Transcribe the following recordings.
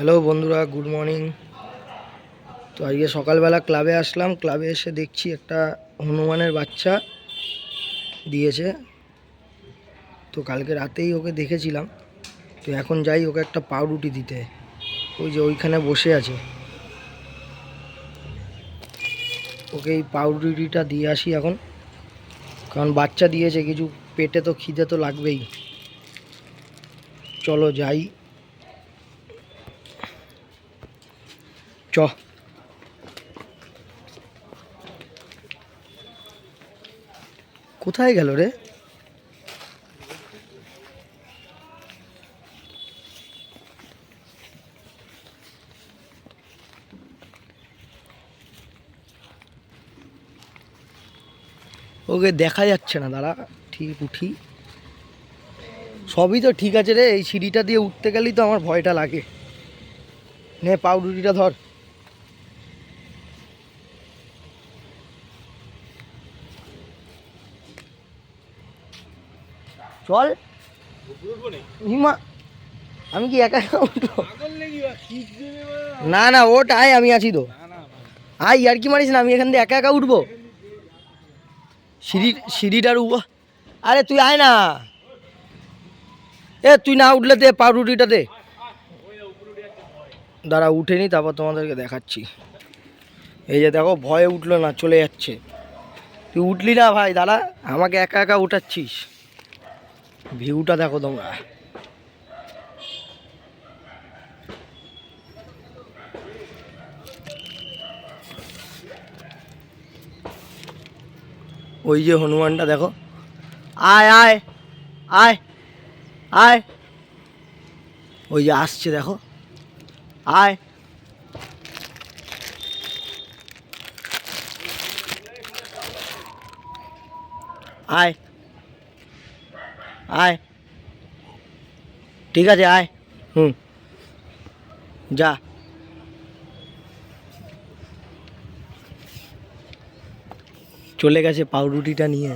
Hello বন্ধুরা, good morning. তো আজকে সকালবেলা ক্লাবে আসলাম, ক্লাবে এসে দেখছি একটা হনুমানের বাচ্চা দিয়েছে। তো কালকে রাতেই ওকে দেখেছিলাম। তো এখন যাই ওকে একটা পাউরুটি দিতে। ওই যে ওইখানে বসে আছে। ওকে এই পাউরুটিটা দিয়ে আসি এখন। কারণ বাচ্চা দিয়েছে, কিছু পেটে তো খিদে তো লাগবেই। চলো যাই। চ। কোথায় গেল রে? ওকে দেখা যাচ্ছে না, দাঁড়া, ঠিক উঠি। সবই তো ঠিক আছে রে, এই সিঁড়িটা দিয়ে উঠতে গেলেই তো আমার ভয়টা লাগে। নে, পাউরুটিটা ধর। চল। হিমা আমি কি একা একা উঠবো? না না ওট আয় আমি আছি তো। আয় আর কি মারিস না আমি এখান দিয়ে একা একা উঠবো? সিঁড়ি সিঁড়িটার উপ আরে তুই আয় না। এ তুই না উঠলে দে পাউরুটিটা দে। দাঁড়া উঠে নি তারপর তোমাদেরকে দেখাচ্ছি। এই যে দেখো ভয়ে উঠল না চলে যাচ্ছে। তুই উঠলি না ভাই দাঁড়া আমাকে একা একা উঠাচ্ছিস। ভিউটা দেখো তোমরা। ওই যে হনুমানটা দেখো। আয় আয় আয় আয়। ওই যে আসছে দেখো। আয়। আয়। আয় ঠিক আছে আয় হুম যা চলে গেছে পাউরুটিটা নিয়ে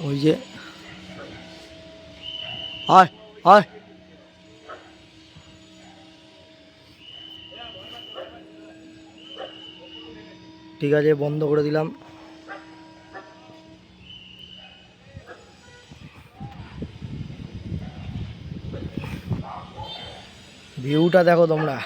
ওই যে আয় আয় ঠিক আছে বন্ধ করে দিলাম। ভিউটা দেখো তোমরা।